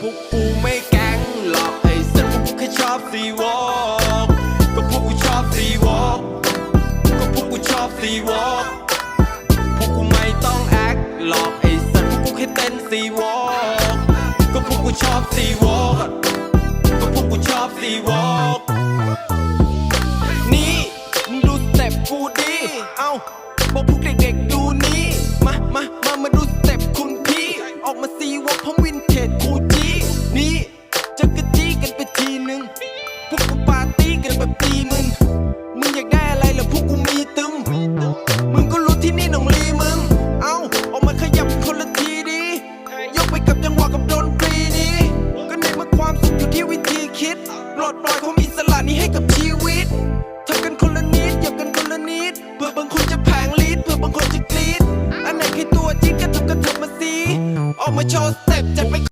พวกกูไม่แก๊งหรอกไอ้สัตว์พวกกูแค่ชอบซีวอล์กก็พวกกูชอบซีวอล์กก็พวกกูชอบซีวอล์กพวกกูไม่ต้องแอคหรอกไอ้สัตว์พวกกูแค่เต้นซีวอล์กก็พวกกูชอบซีวอล์กก็พวกกูชอบซีวอล์กนี่มึงดูสเต็ปกูดีเอ้าบอกพวกเด็กๆดูนี่มามามามาดูสเต็ปคุณพี่ ออกมาซีว่าผมวินเทจกูจีนี่ กันแบบตีมึง มึงอยากได้อะไรหรอพวกกูมีตึม มึงก็รู้ที่นี่หนองลีมึง เอาออกมาขยับคนละทีดี ยกไปกับจังหวะกับดนตรีนี้ ก็ในเมื่อความสุขอยู่ที่วิธีคิด ปลดปล่อยความอิสระนี้ให้กับชีวิตทำกันคนละนิดหยับกันคนละนิด เพื่อบางคนจะแผงลีดเพื่อบางคนจะกรีดอันไหนคือตัวจริงก็ทำกันเถอะมาสิออกมาโชว์สเต็ปจะไป